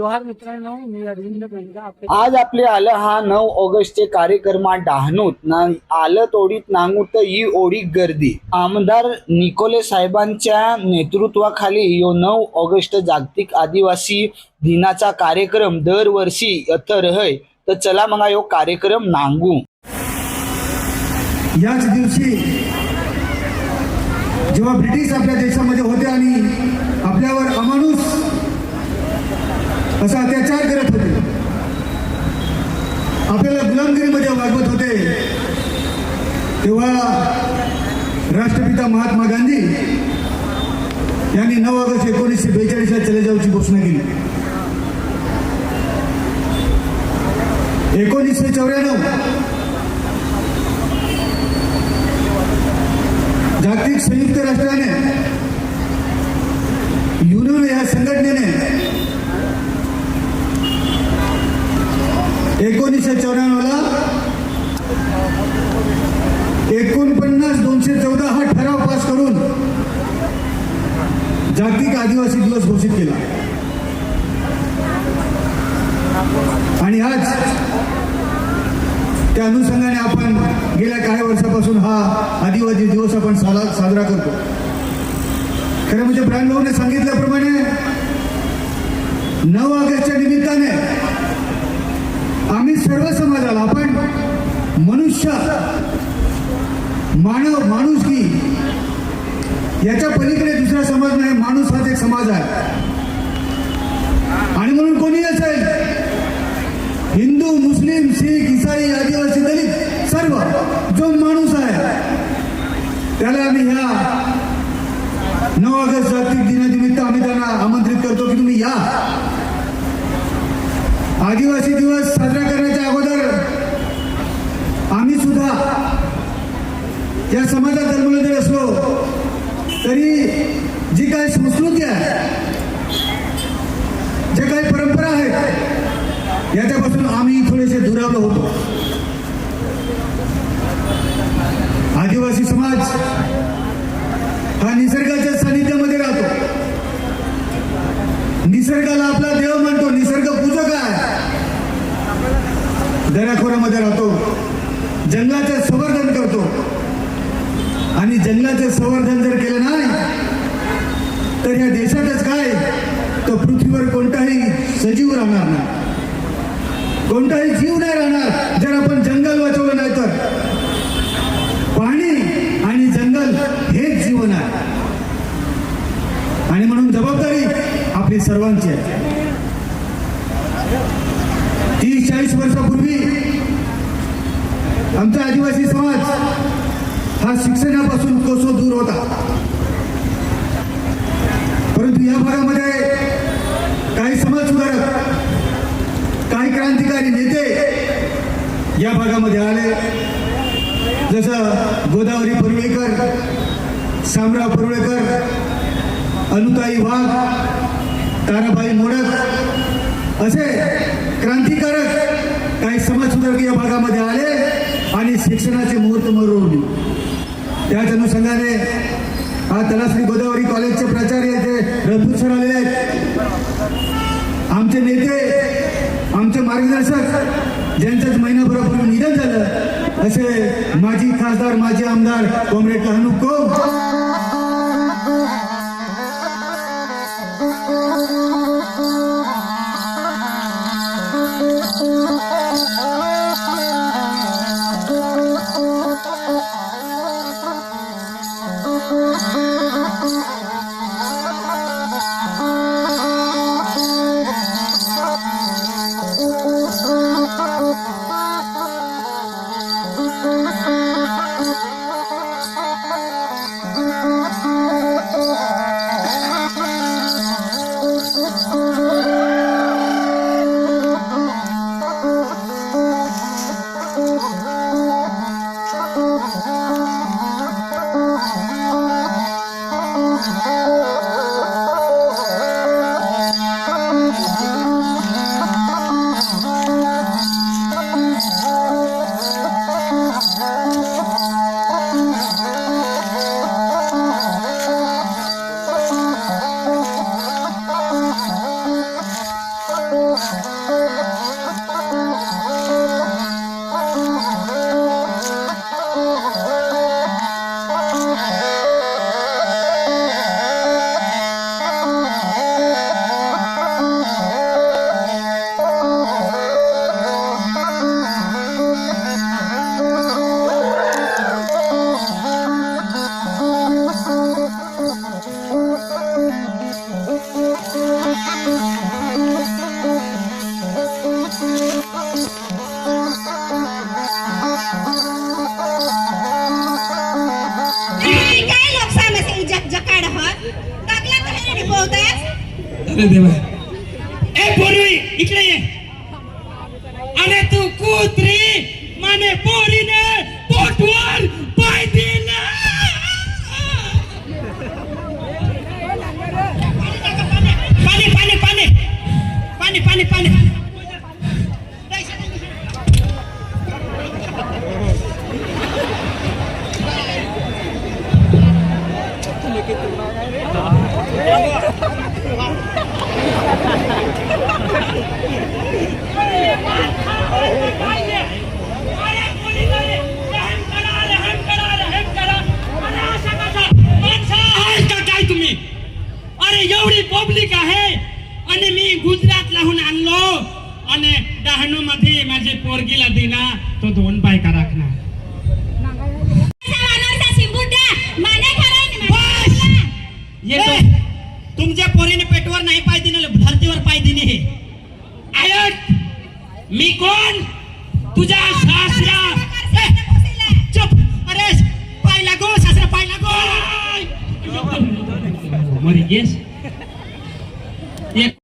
जोहार मित्रांनो मी अरविंद बेंगा आपले आज आपले आलं हा नऊ ऑगस्टचे कार्यक्रमा डहाणूत. ना आलं तोडीत नांगूत ही ओढी गर्दी. आमदार निकोले साहेबांच्या नेतृत्वाखाली यो नऊ ऑगस्ट जागतिक आदिवासी दिनाचा कार्यक्रम दरवर्षी यथर रहय तर चला मग यो कार्यक्रम नांगू. याच दिवशी जेव्हा ब्रिटिश आपल्या देशामध्ये होते आणि आपल्यावर अमानुष असा अत्याचार करत होते. आपल्याला गुलामगिरीमध्ये वागवत होते. तेव्हा राष्ट्रपिता महात्मा गांधी यांनी नऊ ऑगस्ट एकोणीसशे बेचाळीसला चले जाऊची घोषणा केली. एकोणीसशे चौऱ्याण्णव जागतिक संयुक्त राष्ट्राने युनियन या संघटनेने एकोणीसशे चौऱ्याण्णवला एकोणपन्नास दोनशे चौदा हा ठराव पास करून जागतिक आदिवासी दिवस घोषित केला. आणि आज त्या अनुषंगाने आपण गेल्या काही वर्षापासून हा आदिवासी दिवस आपण साला साजरा करतो. खरं म्हणजे ब्रँड सांगितल्याप्रमाणे नऊ ऑगस्टच्या निमित्ताने सर्व समाजाला आपण मनुष्य मानव माणूस की याच्या पलीकडे दुसरा समाज नाही माणूस हाच एक समाज आहे. आणि म्हणून कोणी असेल हिंदू मुस्लिम शीख इसाई आदिवासी दलित सर्व जो माणूस आहे त्याला आम्ही ह्या नऊ ऑगस्ट जागतिक दिनानिमित्त आम्ही त्यांना आमंत्रित करतो की तुम्ही या. आदिवासी दिवस साजरा करण्याच्या या समाजात जन्मले जरी असलो तरी जी काही संस्कृती आहे जे काही परंपरा आहेत याच्यापासून आम्ही थोडेसे दुरावलो होतो. आदिवासी समाज हा निसर्गाच्या सानिध्यामध्ये राहतो निसर्गाला आपला देव मानतो निसर्ग पूजक आहे दऱ्याखोऱ्यामध्ये राहतो जंगलाचं संवर्धन करतो आणि जंगलाचं संवर्धन जर केलं नाही तर या देशातच काय तर पृथ्वीवर कोणताही सजीव राहणार नाही कोणताही जीव नाही राहणार जर आपण जंगल वाचवलं नाही तर पाणी आणि जंगल हेच जीवन आहे आणि म्हणून जबाबदारी आपली आहे तीस चाळीस वर्षापूर्वी आमचा आदिवासी समाज हा शिक्षणापासून कसो दूर होता. परंतु या भागामध्ये काही समाज सुधारक काही क्रांतिकारी नेते या भागामध्ये आले. जसं गोदावरी परुळेकर शामराव परुळेकर अनुताई वाघ ताराबाई मोडक असे क्रांतिकारक काही समाजसुधारक या भागामध्ये आले आणि शिक्षणाचे मुहूर्त मरवली त्याच अनुषंगाने आज तलाश्री गोदावरी कॉलेजचे प्राचार्य ते रथपूर सर आलेले आहेत. आमचे नेते आमचे मार्गदर्शक ज्यांचंच महिनाभरापूर्वी निधन झालं असे माजी खासदार माजी आमदार कॉम्रेड लहानू कोम. तर हे बोलताय अरे देवा. मध्ये माझे पोरगीला दिला तो दोन बायका राखणार. येतो. तुमच्या पोरीने पेटवर नाही पाय दिले धरतीवर पाय दिले हे. ऐक मी कोण? तुझ्या सासरा ए, चुप! अरे पाय लागो सासरा पाय लागो. मरी गेस. एक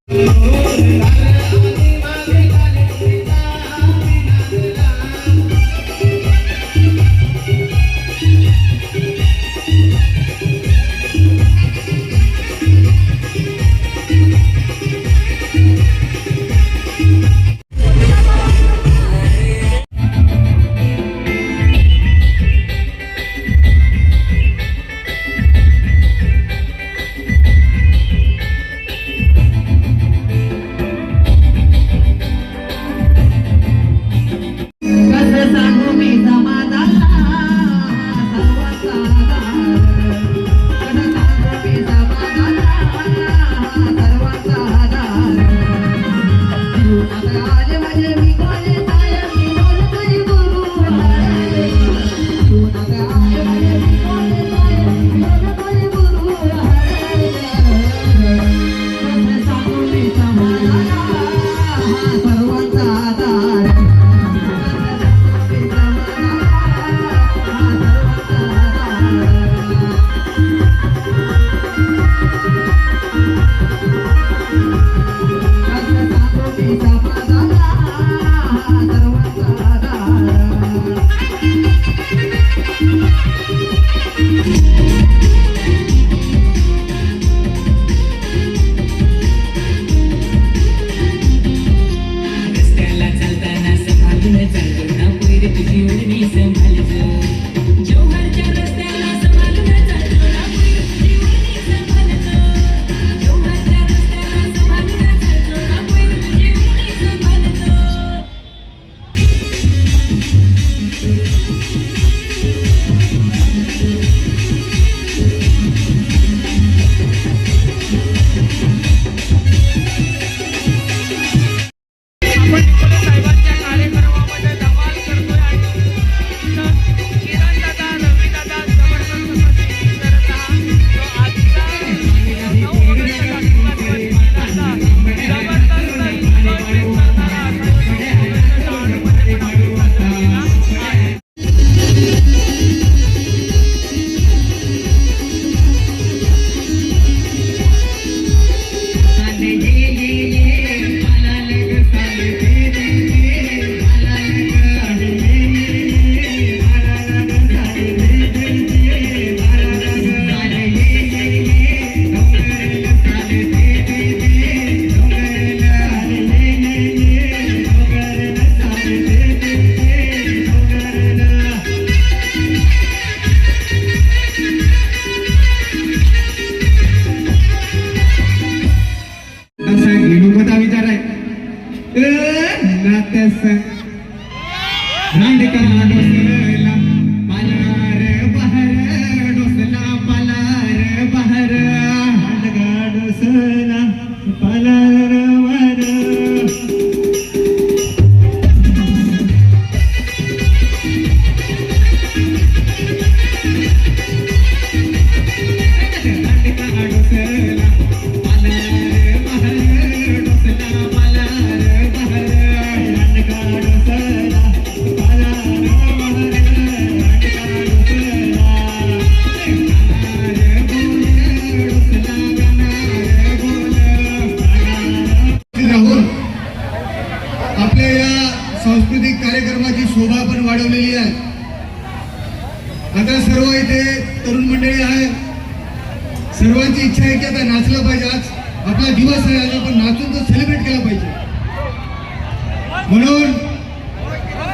म्हणून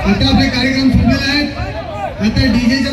आता आपले कार्यक्रम संपलेले आहेत. आता डीजेच्या